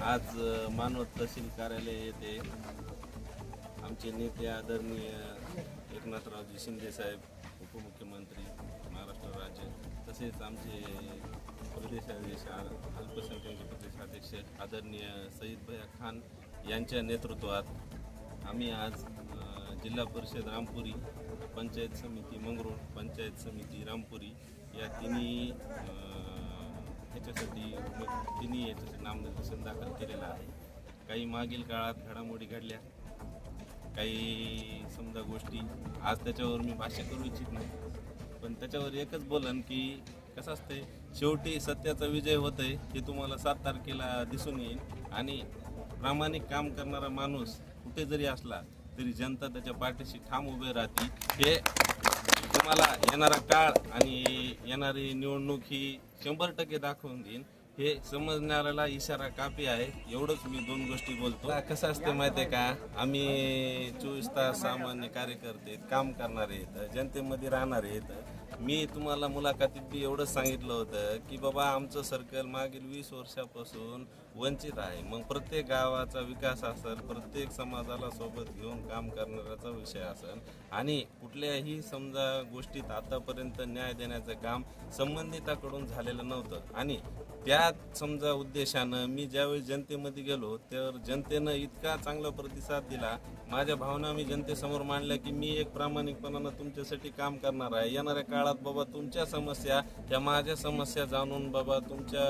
आज मानवत तहसील कार्यालय येथे आमचे नेते आदरणीय एकनाथरावजी शिंदे साहेब उपमुख्यमंत्री महाराष्ट्र राज्य तसेच आमचे प्रदेशाध्यक्ष अल्पसंख्याक प्रदेशाध्यक्ष आदरणीय सईद भैया खान यांच्या नेतृत्वात आम्ही आज जिल्हा परिषद रामपुरी पंचायत समिती मंगरूळ पंचायत समिती रामपुरी या तिन्ही ह्याच्यासाठी तिन्ही याच्यासाठी नामनिर्देशन दाखल केलेलं आहे. काही मागील काळात घडामोडी घडल्या. काही समजा गोष्टी आज त्याच्यावर मी भाष्य करू इच्छित नाही. पण त्याच्यावर एकच बोलन की कसं असते शेवटी सत्याचा विजय होतोय हे तुम्हाला सात तारखेला दिसून येईल. आणि प्रामाणिक काम करणारा माणूस कुठे जरी असला तरी जनता त्याच्या पाठीशी ठाम उभे राहते हे तुम्हाला येणारा काळ आणि येणारी निवडणूक ही शंभर टक्के दाखवून देईन. हे समजणाऱ्याला इशारा कापी आहे. एवढंच मी दोन गोष्टी बोलतो. कसं असते माहिती आहे का? आम्ही चोवीस तास सामान्य कार्यकर्ते काम करणारे आहेत जनतेमध्ये राहणारे आहेत. मी तुम्हाला मुलाखतीत बी एवढंच सांगितलं होतं की बाबा आमचं सर्कल मागील वीस वर्षापासून वंचित आहे. मग प्रत्येक गावाचा विकास असेल प्रत्येक समाजाला सोबत घेऊन काम करणाऱ्याचा विषय असेल आणि कुठल्याही समजा गोष्टीत आतापर्यंत न्याय देण्याचं काम संबंधिताकडून झालेलं नव्हतं. आणि त्या समजा उद्देशानं मी ज्यावेळी जनतेमध्ये गेलो त्यावर जनतेनं इतका चांगला प्रतिसाद दिला. माझ्या भावना मी जनतेसमोर मांडल्या की मी एक प्रामाणिकपणानं तुमच्यासाठी काम करणार आहे. येणाऱ्या काळात बाबा तुमच्या समस्या त्या माझ्या समस्या जाणून बाबा तुमच्या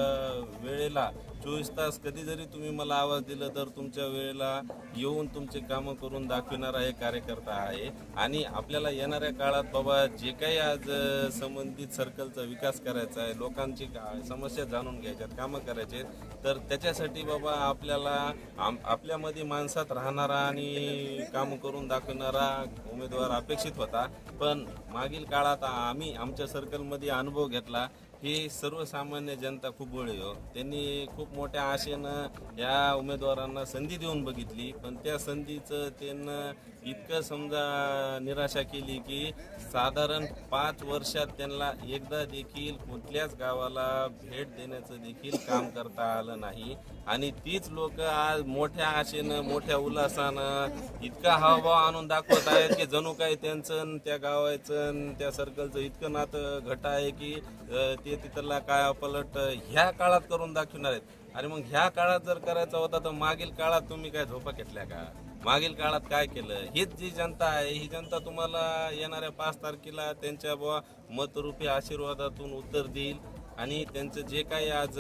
वेळेला चोवीस तास कधी जरी तुम्ही मला आवाज दिला तर तुमच्या वेळेला येऊन तुमचे कामं करून दाखविणारा हे कार्यकर्ता आहे. आणि आपल्याला येणाऱ्या काळात बाबा जे काही आज संबंधित सर्कलचा विकास करायचा आहे लोकांची का- समस्या जाणून घ्यायच्यात कामं करायचे आहेत, तर त्याच्यासाठी बाबा आपल्याला आम आपल्यामध्ये माणसात राहणारा आणि कामं करून दाखवणारा उमेदवार अपेक्षित होता. पण मागील काळात आम्ही आमच्या सर्कलमध्ये अनुभव घेतला ही सर्वसामान्य जनता खूप बळी हो. त्यांनी खूप मोठ्या आशेनं या उमेदवारांना संधी देऊन बघितली पण त्या संधीचं त्यांना इतकं समजा निराशा केली की साधारण पाच वर्षात त्यांना एकदा देखील कुठल्याच गावाला भेट देण्याचं देखील काम करता आलं नाही. आणि तीच लोक आज मोठ्या आशेनं मोठ्या उल्हासानं इतका हावभाव आणून दाखवत आहेत की जणू काय त्यांचं त्या गावाचं आणि त्या सर्कलचं इतकं नातं घट आहे की ते तिथला काय पलट ह्या काळात करून दाखवणार आहेत. आणि मग ह्या काळात जर करायचा होता तर मागील काळात तुम्ही काय झोपा घेतल्या का? मागील काळात काय केलं? हीच जी जनता आहे ही जनता तुम्हाला येणाऱ्या पाच तारखेला त्यांच्या बुवा मतरूपी आशीर्वादातून उत्तर देईल. आणि त्यांचं जे काही आज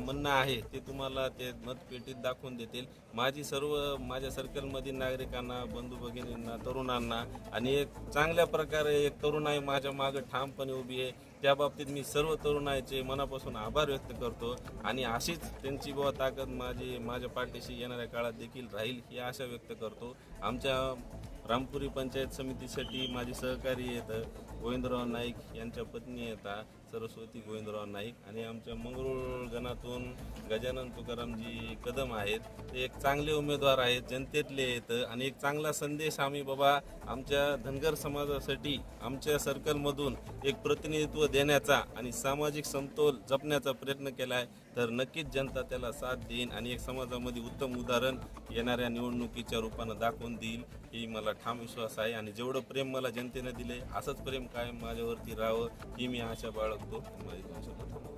म्हणणं आहे ते तुम्हाला ते मतपेटीत दाखवून देतील. माझी सर्व माझ्या सर्कलमधील नागरिकांना बंधू भगिनींना तरुणांना आणि एक चांगल्या प्रकारे एक तरुणाई माझ्या मागं ठामपणे उभी आहे. त्या बाबतीत मी सर्व तरुणाईचे मनापासून आभार व्यक्त करतो आणि अशीच त्यांची बुवा ताकद माझी माझ्या पाठीशी येणाऱ्या काळात देखील राहील ही आशा व्यक्त करतो. आमच्या रामपुरी पंचायत समितीसाठी माझे सहकारी येतं गोविंदराव नाईक यांच्या पत्नी येतात सरस्वती गोविंदराव नाईक आणि आमच्या मंगरुळ गणातून गजानन तुकारामजी कदम आहेत. ते एक चांगले उमेदवार आहेत जनतेतले येतं आणि एक चांगला संदेश आम्ही बाबा आमच्या धनगर समाजासाठी आमच्या सर्कलमधून एक प्रतिनिधित्व देण्याचा आणि सामाजिक समतोल जपण्याचा प्रयत्न केला आहे तर नक्कीच जनता त्याला साथ देईन आणि एक समाजामध्ये उत्तम उदाहरण येणाऱ्या निवडणुकीच्या रूपानं दाखवून देईल ही मला ठाम विश्वास आहे. आणि जेवढं प्रेम मला जनतेनं दिले असंच प्रेम कायम माझ्यावरती राहावं ही मी आशा बाळगतो. 너 정말 이거 하셨나?